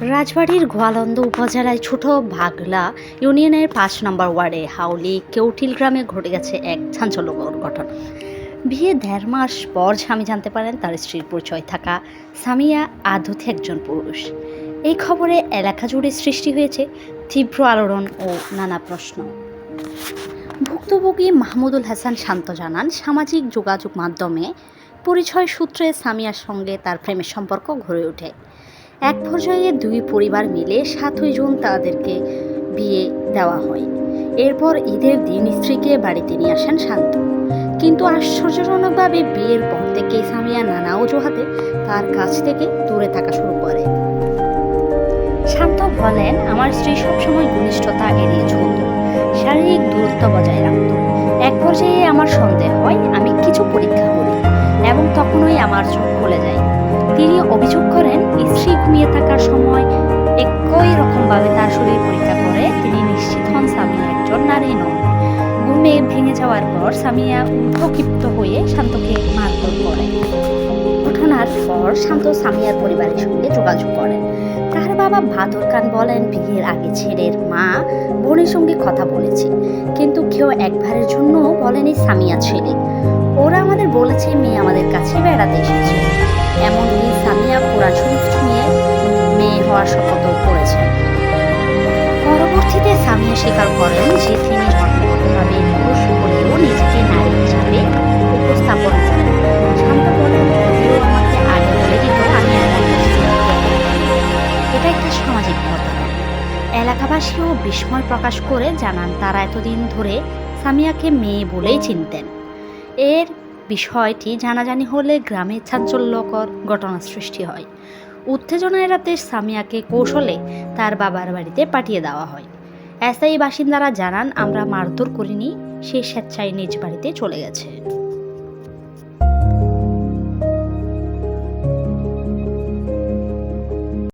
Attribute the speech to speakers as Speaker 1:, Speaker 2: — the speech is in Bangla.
Speaker 1: রাজবাড়ির গোয়ালন্দ উপজেলায় ছোট ভাগলা ইউনিয়নের পাঁচ নম্বর ওয়ার্ডে হাউলি কেউটিল গ্রামে ঘটে গেছে এক চাঞ্চল্যকর ঘটনা। বিয়ে দেড় মাস পর স্বামী জানতে পারেন তার স্ত্রীর পরিচয় থাকা সামিয়া আদতে একজন পুরুষ। এই খবরে এলাকা জুড়ে সৃষ্টি হয়েছে তীব্র আলোড়ন ও নানা প্রশ্ন। ভুক্তভোগী মাহমুদুল হাসান শান্ত জানান, সামাজিক যোগাযোগ মাধ্যমে পরিচয় সূত্রে সামিয়ার সঙ্গে তার প্রেমের সম্পর্ক গড়ে ওঠে। এক পর্যায়ে দুই পরিবার মিলে সাতই জুন তাদেরকে বিয়ে দেওয়া হয়। এরপর ঈদের দিন স্ত্রীকে বাড়িতে নিয়ে আসেন শান্ত। কিন্তু আশ্চর্যজনকভাবে বিয়ের পর থেকে সামিয়া নানা অজুহাতে তার কাছ থেকে দূরে থাকা শুরু করে। শান্ত বলেন, আমার স্ত্রী সবসময় ঘনিষ্ঠতা এড়িয়ে চলত, শারীরিক দূরত্ব বজায় রাখত। এক পর্যায়ে আমার সন্দেহ হয়, আমি কিছু পরীক্ষা করি এবং তখনই আমার চোখ খুলে যায়। তিনি অভিযোগ করেন থাকার সময় একই রকমভাবে তার শরীর পরীক্ষা করে তিনি নিশ্চিত হন স্বামী একজন নারী নন। ঘুমে ভেঙে যাওয়ার পর সামিয়া উল্পক্ষিপ্ত হয়ে শান্তকে মারধর করে ঘটনার পর শান্ত সামিয়ার পরিবারের সঙ্গে যোগাযোগ করেন। তার বাবা ভাদর খান বলেন, বিয়ের আগে ছেলের মা বোনের সঙ্গে কথা বলেছে। কিন্তু কেউ একবারের জন্য বলেনি সামিয়া ছেলে। ওরা আমাদের বলেছে হওয়ার শপথ করেছেন। পরবর্তীতে সামিয়া স্বীকার করেন যে তিনি জন্মগতভাবে পুরুষ হলেও নিজেকে নারী হিসাবে উপস্থাপন এলাকাবাসীও বিস্ময় প্রকাশ করে জানান, তারা এতদিন ধরে সামিয়াকে মেয়ে বলেই চিনতেন। এর বিষয়টি জানাজানি হলে গ্রামে চাঞ্চল্যকর ঘটনা সৃষ্টি হয়। উত্তেজনা এড়াতে সামিয়াকে কৌশলে তার বাবার বাড়িতে পাঠিয়ে দেওয়া হয়। এসআই বাসিন্দারা জানান, আমরা মারধর করিনি, সে স্বেচ্ছায় নিজ বাড়িতে চলে গেছে।